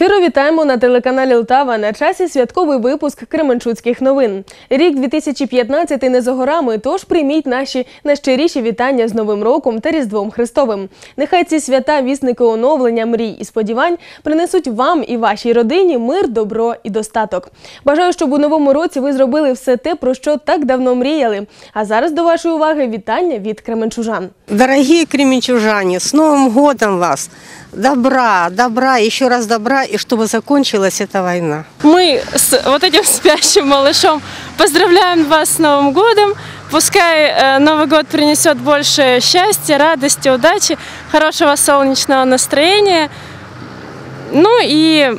Щиро вітаємо на телеканалі Лтава на часі святковий випуск Кременчуцьких новин. Рік 2015 не за горами, тож прийміть наші найщиріші вітання з Новим роком та Різдвом Христовим. Нехай ці свята, вісники оновлення, мрій і сподівань принесуть вам і вашій родині мир, добро і достаток. Бажаю, щоб у новому році ви зробили все те, про що так давно мріяли. А зараз до вашої уваги вітання від кременчужан. Дорогие кременчужане, с Новым годом вас! Добра, добра, еще раз добра, и чтобы закончилась эта война. Мы с вот этим спящим малышом поздравляем вас с Новым годом. Пускай э, Новый год принесет больше счастья, радости, удачи, хорошего солнечного настроения. Ну и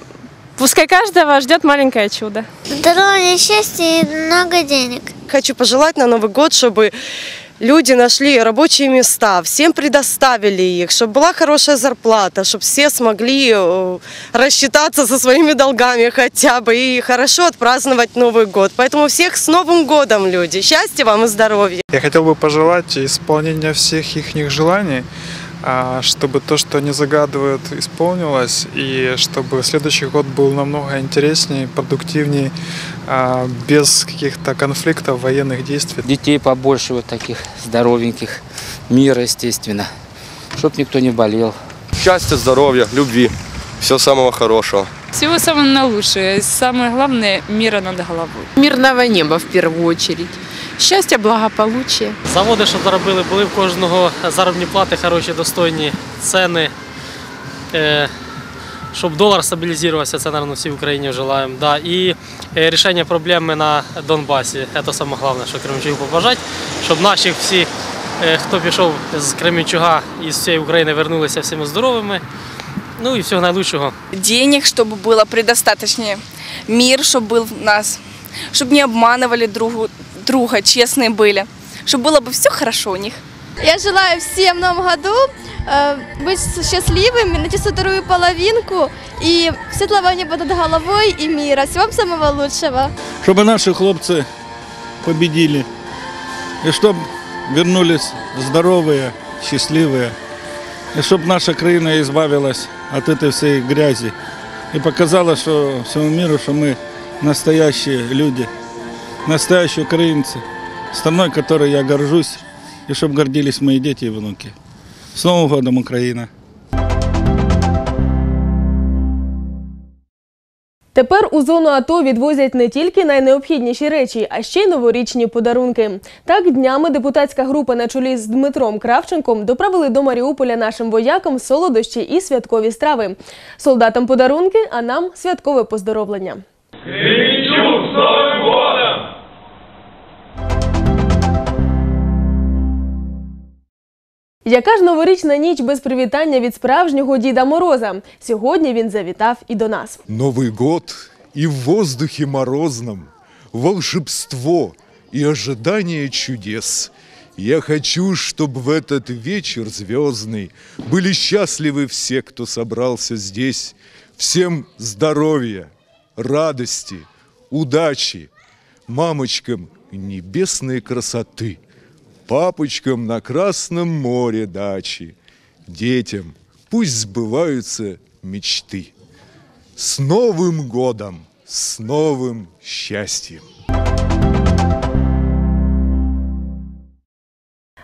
пускай каждого ждет маленькое чудо. Здоровья, счастья и много денег. Хочу пожелать на Новый год, чтобы люди нашли рабочие места, всем предоставили их, чтобы была хорошая зарплата, чтобы все смогли э, рассчитаться со своими долгами хотя бы и хорошо отпраздновать Новый год. Поэтому всех с Новым годом, люди! Счастья вам и здоровья! Я хотел бы пожелать исполнения всех их желаний, чтобы то, что они загадывают, исполнилось, и чтобы следующий год был намного интереснее, продуктивнее, а, без каких-то конфликтов, военных действий. детей побольше вот таких здоровеньких, мира, естественно, чтоб никто не болел. Счастья, здоровья, любви. Всего самого хорошего. Всего самого наилучшего. Самое главное – мира над головой. мирного неба в первую очередь. Счастья, благополучия. Заводи, що заробили, були в кожного заробні плати, хороші, достойні ціни. Е, Щоб долар стабілізувався, це, мабуть, всі в Україні желаємо. Да. І е, рішення проблеми на Донбасі. Це саме головне, що Кременчугу побажати, щоб наші всі, е, хто пішов з Кременчуга і з всієї України, вернулися всіми здоровими. Ну і всього найкращого. денег, чтобы было предостаточнее, мир, чтобы был в нас, чтобы не обманывали другу, Друга, честные были, чтобы было бы все хорошо у них. Я желаю всем в новом году э, быть счастливыми, найти свою вторую половинку и светлого неба над головой и мира. Всего вам самого лучшего. чтобы наши хлопцы победили. И чтобы вернулись здоровые, счастливые. И чтобы наша краина избавилась от этой всей грязи. И показала что всему миру, что мы настоящие люди, настоящие украинцы, страной, которой я горжусь, и чтобы гордились мои дети и внуки. С Новым годом, Украина! Тепер у зону АТО відвозять не тільки найнеобхідніші речі, а ще й новорічні подарунки. Так днями депутатська група на чолі з Дмитром Кравченком доправили до Маріуполя нашим воякам солодощі і святкові страви. Солдатам подарунки, а нам святкове поздоровлення. Яка ж новорічна ніч без привітання від справжнього Діда Мороза? Сьогодні він завітав і до нас. Новый год и в воздухе морозном волшебство и ожидание чудес. Я хочу, чтобы в этот вечер звездный были счастливы все, кто собрался здесь. Всем здоровья, радости, удачи, мамочкам небесной красоты, папочкам на Красном море дачи, детям пусть сбываются мечты. С Новым годом, с новым счастьем!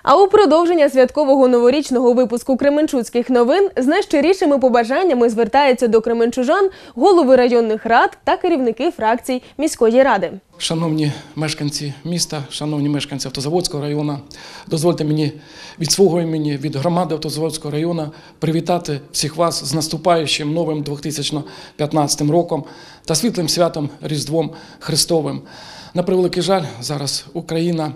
А у продовження святкового новорічного випуску Кременчуцьких новин з найщирішими побажаннями звертаються до кременчужан голови районних рад та керівники фракцій міської ради. Шановні мешканці міста, шановні мешканці Автозаводського району, дозвольте мені від свого імені, від громади Автозаводського району привітати всіх вас з наступаючим новим 2015 роком та світлим святом Різдвом Христовим. На превеликий жаль, зараз Україна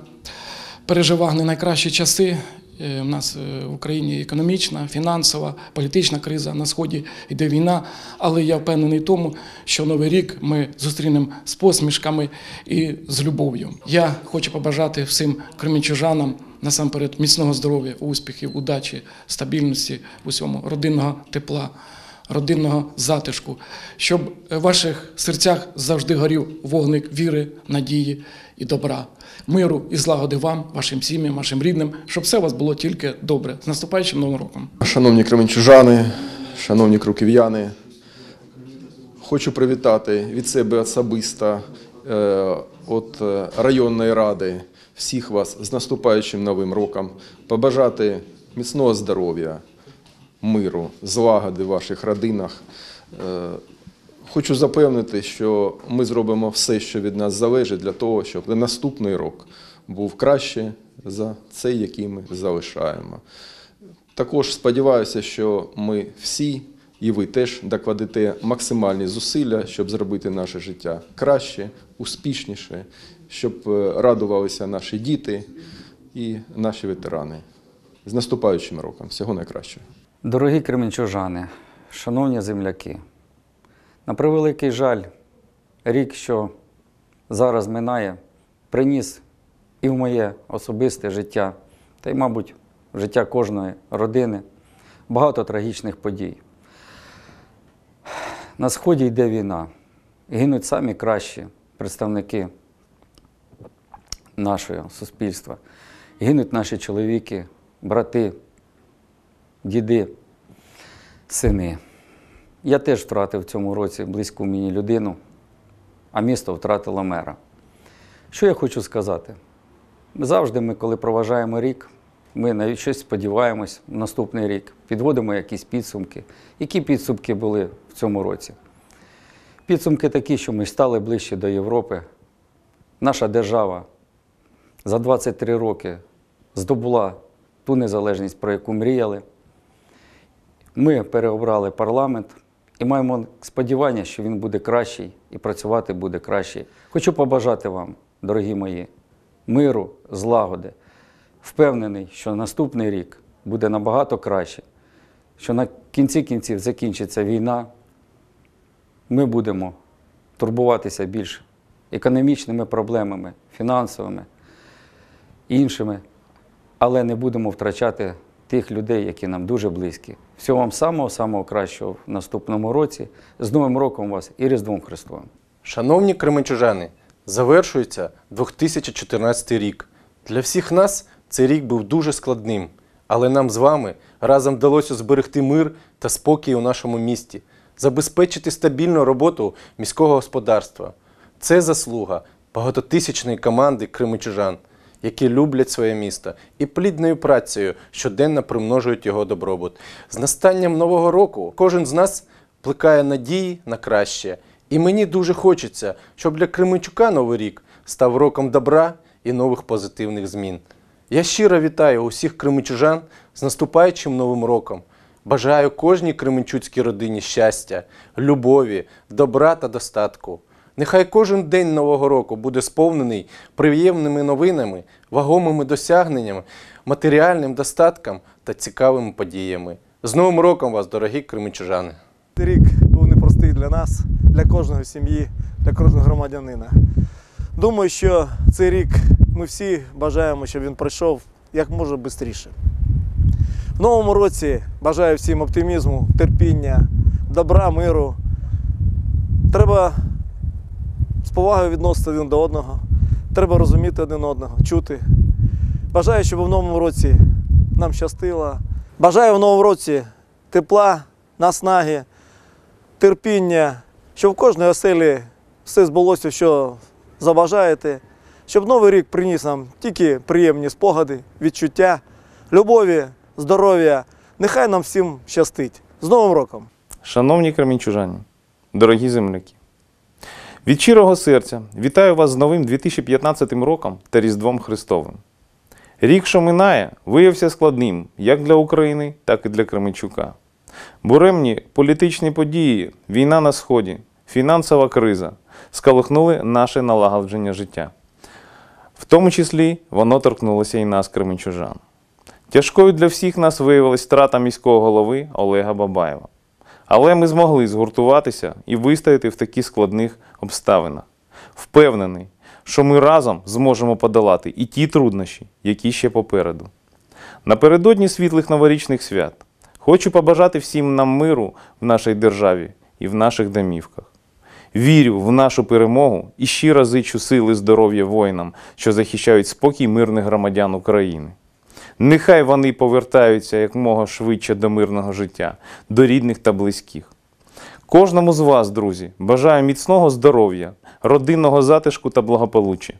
переживає не найкращі часи. Е, У нас е, в Україні економічна, фінансова, політична криза, на сході йде війна. Але я впевнений в тому, що новий рік ми зустрінемо з посмішками і з любов'ю. Я хочу побажати всім кремінчужанам насамперед міцного здоров'я, успіхів, удачі, стабільності усьому, родинного тепла, родинного затишку, щоб в ваших серцях завжди горів вогник віри, надії і добра, миру і злагоди вам, вашим сім'ям, вашим рідним, щоб все у вас було тільки добре. З наступаючим новим роком. Шановні кременчужани, шановні круків'яни, Хочу привітати від себе особисто е, від е, районної ради всіх вас з наступаючим новим роком, побажати міцного здоров'я, миру, злагоди в ваших родинах. Е, Хочу запевнити, що ми зробимо все, що від нас залежить, для того, щоб наступний рок був краще за цей, який ми залишаємо. Також сподіваюся, що ми всі і ви теж докладете максимальні зусилля, щоб зробити наше життя краще, успішніше, щоб е, радувалися наші діти і наші ветерани. З наступаючим роком. Всього найкращого. Дорогі кременчужани, шановні земляки, на превеликий жаль, рік, що зараз минає, приніс і в моє особисте життя, та й, мабуть, в життя кожної родини багато трагічних подій. На сході йде війна, гинуть самі кращі представники нашого суспільства. Гинуть наші чоловіки, брати, діди, сини. Я теж втратив в цьому році близьку мені людину, а місто втратило мера. Що я хочу сказати? Завжди ми, коли проважаємо рік, ми на щось сподіваємось в наступний рік, підводимо якісь підсумки. Які підсумки були в цьому році? Підсумки такі, що ми стали ближче до Європи. Наша держава за 23 роки здобула ту незалежність, про яку мріяли. Ми переобрали парламент і маємо сподівання, що він буде кращий і працювати буде краще. Хочу побажати вам, дорогі мої, миру, злагоди. Впевнений, що наступний рік буде набагато краще, що на кінці кінців закінчиться війна. Ми будемо турбуватися більш економічними проблемами, фінансовими, іншими, але не будемо втрачати тих людей, які нам дуже близькі. Всього вам самого-самого кращого в наступному році. З Новим роком вас і Різдвом Христовим! Шановні кременчужани, завершується 2014 рік. Для всіх нас цей рік був дуже складним, але нам з вами разом вдалося зберегти мир та спокій у нашому місті, забезпечити стабільну роботу міського господарства. Це заслуга багатотисячної команди кременчужан, які люблять своє місто і плідною працею щоденно примножують його добробут. З настанням нового року кожен з нас плекає надії на краще. І мені дуже хочеться, щоб для Кременчука Новий рік став роком добра і нових позитивних змін. Я щиро вітаю усіх кременчужан з наступаючим новим роком. Бажаю кожній кременчуцькій родині щастя, любові, добра та достатку. Нехай кожен день Нового року буде сповнений приємними новинами, вагомими досягненнями, матеріальним достатком та цікавими подіями. З Новим роком вас, дорогі кременчужани! Цей рік був непростий для нас, для кожної сім'ї, для кожного громадянина. Думаю, що цей рік ми всі бажаємо, щоб він пройшов як може швидше. В новому році бажаю всім оптимізму, терпіння, добра, миру. Треба з повагою відносити один до одного, треба розуміти один одного, чути. Бажаю, щоб в новому році нам щастило. Бажаю в новому році тепла, наснаги, терпіння, щоб в кожній оселі все збулося, що забажаєте, щоб новий рік приніс нам тільки приємні спогади, відчуття, любові, здоров'я. Нехай нам всім щастить. З Новим роком! Шановні кременчужані, дорогі земляки, від щирого серця вітаю вас з новим 2015 роком та Різдвом Христовим. Рік, що минає, виявився складним як для України, так і для Кременчука. Буремні політичні події, війна на Сході, фінансова криза сколихнули наше налагодження життя. В тому числі воно торкнулося і нас, кременчужан. Тяжкою для всіх нас виявилась втрата міського голови Олега Бабаєва. Але ми змогли згуртуватися і вистояти в таких складних обставинах. Впевнений, що ми разом зможемо подолати і ті труднощі, які ще попереду. Напередодні світлих новорічних свят хочу побажати всім нам миру в нашій державі і в наших домівках. Вірю в нашу перемогу і щиро зичу сили здоров'я воїнам, що захищають спокій мирних громадян України. Нехай вони повертаються якмога швидше до мирного життя, до рідних та близьких. Кожному з вас, друзі, бажаю міцного здоров'я, родинного затишку та благополуччя,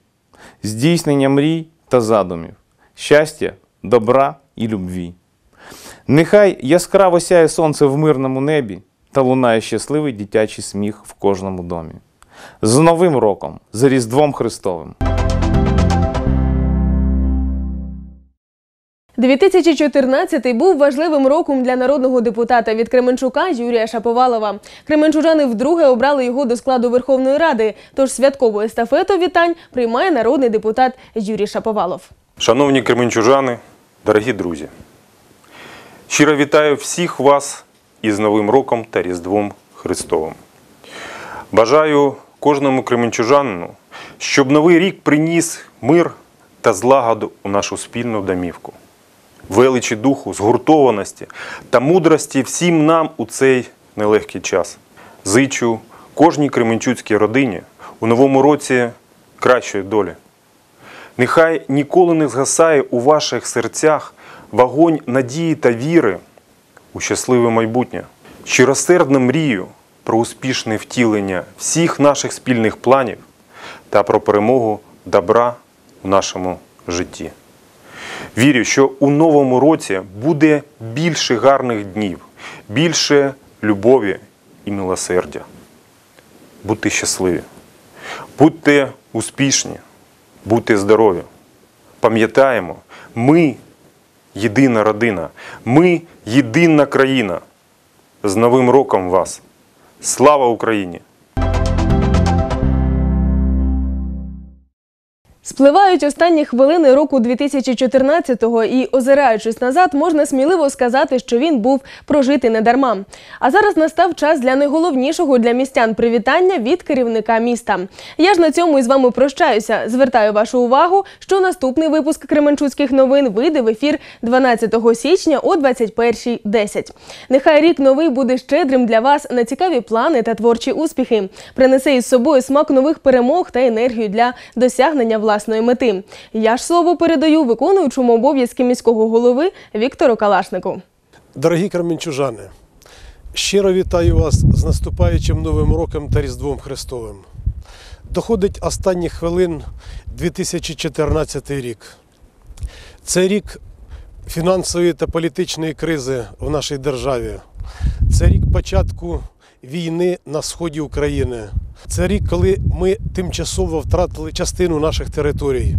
здійснення мрій та задумів, щастя, добра і любві. Нехай яскраво сяє сонце в мирному небі та лунає щасливий дитячий сміх в кожному домі. З Новим роком, з Різдвом Христовим! 2014 був важливим роком для народного депутата від Кременчука Юрія Шаповалова. Кременчужани вдруге обрали його до складу Верховної Ради. Тож святкову естафету вітань приймає народний депутат Юрій Шаповалов. Шановні кременчужани, дорогі друзі, щиро вітаю всіх вас із Новим роком та Різдвом Христовим. Бажаю кожному кременчужанину, щоб новий рік приніс мир та злагоду у нашу спільну домівку, величі духу, згуртованості та мудрості всім нам у цей нелегкий час. Зичу кожній кременчуцькій родині у новому році кращої долі. Нехай ніколи не згасає у ваших серцях вогонь надії та віри у щасливе майбутнє. Щиросердно мрію про успішне втілення всіх наших спільних планів та про перемогу добра у нашому житті. Вірю, що у новому році буде більше гарних днів, більше любові і милосердя. Будьте щасливі, будьте успішні. Будьте здорові. Пам'ятаємо, ми єдина родина, ми єдина країна. З Новим роком вас! Слава Україні! Спливають останні хвилини року 2014-го і, озираючись назад, можна сміливо сказати, що він був прожитий недарма. А зараз настав час для найголовнішого для містян привітання від керівника міста. Я ж на цьому із вами прощаюся. Звертаю вашу увагу, що наступний випуск Кременчуцьких новин вийде в ефір 12 січня о 21.10. Нехай рік новий буде щедрим для вас на цікаві плани та творчі успіхи. Принесе із собою смак нових перемог та енергію для досягнення власної мети. Я ж слово передаю виконуючому обов'язки міського голови Віктору Калашнику. Дорогі кременчужани, щиро вітаю вас з наступаючим Новим роком та Різдвом Христовим. Доходить останніх хвилин 2014 рік. Це рік фінансової та політичної кризи в нашій державі. Це рік початку війни на сході України. Це рік, коли ми тимчасово втратили частину наших територій.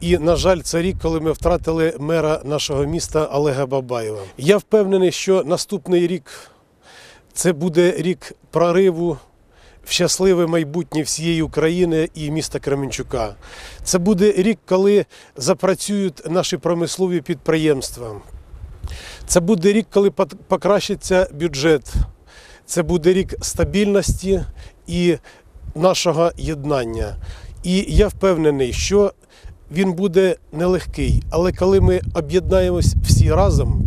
І, на жаль, це рік, коли ми втратили мера нашого міста Олега Бабаєва. Я впевнений, що наступний рік це буде рік прориву в щасливе майбутнє всієї України і міста Кременчука. Це буде рік, коли запрацюють наші промислові підприємства. Це буде рік, коли покращиться бюджет. Це буде рік стабільності і нашого єднання. І я впевнений, що він буде нелегкий, але коли ми об'єднаємось всі разом,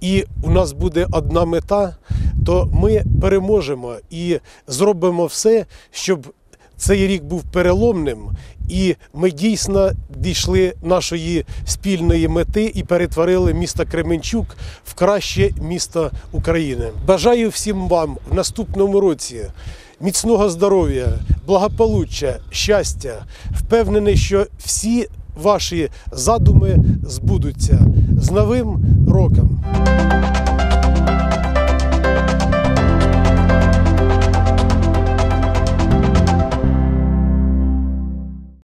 і у нас буде одна мета, то ми переможемо і зробимо все, щоб цей рік був переломним, і ми дійсно дійшли нашої спільної мети і перетворили місто Кременчук в краще місто України. Бажаю всім вам в наступному році міцного здоров'я, благополуччя, щастя. Впевнений, що всі ваші задуми збудуться з Новим роком.